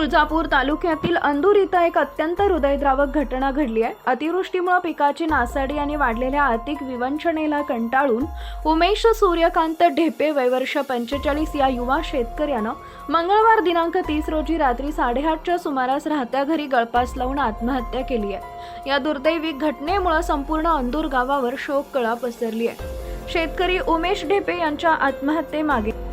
तुळजापूर तालुक्यातील अंदूर इथं एक अत्यंत हृदयद्रावक घटना घडली आहे. अतिवृष्टीमुळे पिकाची नासाडी आणि वाढलेल्या आर्थिक विवंचनेला कंटाळून उमेश सूर्यकांत ढेपे वयवर्ष पंचेचाळीस या युवा शेतकऱ्यानं मंगळवार दिनांक तीस रोजी रात्री साडेआठच्या सुमारास राहत्या घरी गळपास लावून आत्महत्या केली आहे. या दुर्दैवी घटनेमुळे संपूर्ण अंदूर गावावर शोककळा पसरली आहे. शेतकरी उमेश ढेपे यांच्या आत्महत्येमागे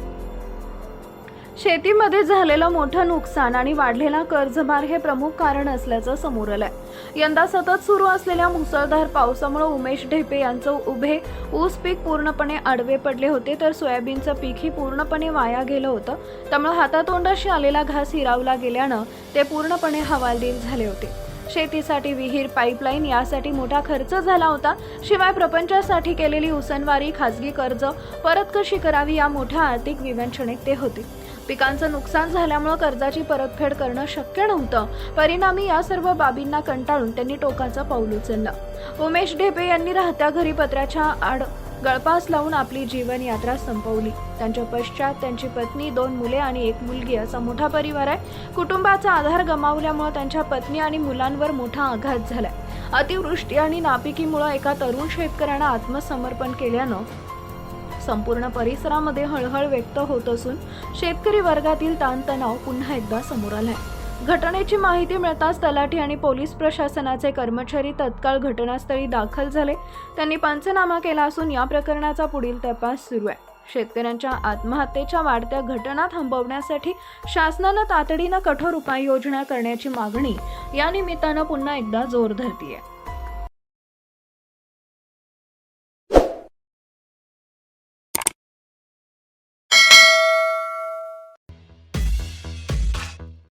शेतीमध्ये झालेलं मोठं नुकसान आणि वाढलेला कर्जभार हे प्रमुख कारण असल्याचं समोर आलंय. यंदा सतत सुरू असलेल्या मुसळधार पावसामुळे उमेश ढेपे यांचं उभे ऊस पीक पूर्णपणे आडवे पडले होते तर सोयाबीनचं पीकही पूर्णपणे वाया गेलं होतं. त्यामुळे हातातोंडाशी आलेला घास हिरावला गेल्यानं ते पूर्णपणे हवालदिल झाले होते. शेतीसाठी विहीर पाईपलाईन यासाठी मोठा खर्च झाला होता. शिवाय प्रपंचासाठी केलेली उसनवारी खाजगी कर्ज परत कशी करावी या मोठ्या आर्थिक विवंचनेत ते होते. पिकांचं नुकसान झाल्यामुळं कर्जाची परतफेड करणं शक्य नव्हतं. परिणामी या सर्व बाबींना कंटाळून त्यांनी टोकाचं पाऊल उचललं. उमेश ढेपे यांनी राहत्या घरी पत्राच्या आड गळपास लावून आपली जीवनयात्रा संपवली. त्यांच्या पश्चात त्यांची पत्नी दोन मुले आणि एक मुलगी असा मोठा परिवार आहे. कुटुंबाचा आधार गमावल्यामुळे त्यांच्या पत्नी आणि मुलांवर मोठा आघात झालाय. अतिवृष्टी आणि नापिकीमुळे एका तरुण शेतकऱ्यानं आत्मसमर्पण केल्यानं संपूर्ण परिसरामध्ये हळहळ व्यक्त होत असून शेतकरी वर्गातील ताणतणाव पुन्हा एकदा समोर आलाय. घटनेची माहिती मिळताच तलाठी आणि पोलीस प्रशासनाचे कर्मचारी तत्काळ घटनास्थळी दाखल झाले. त्यांनी पंचनामा केला असून या प्रकरणाचा पुढील तपास सुरू आहे. शेतकऱ्यांच्या आत्महत्येच्या वाढत्या घटना थांबवण्यासाठी शासनानं तातडीनं कठोर उपाययोजना करण्याची मागणी या निमित्तानं पुन्हा एकदा जोर धरतीये.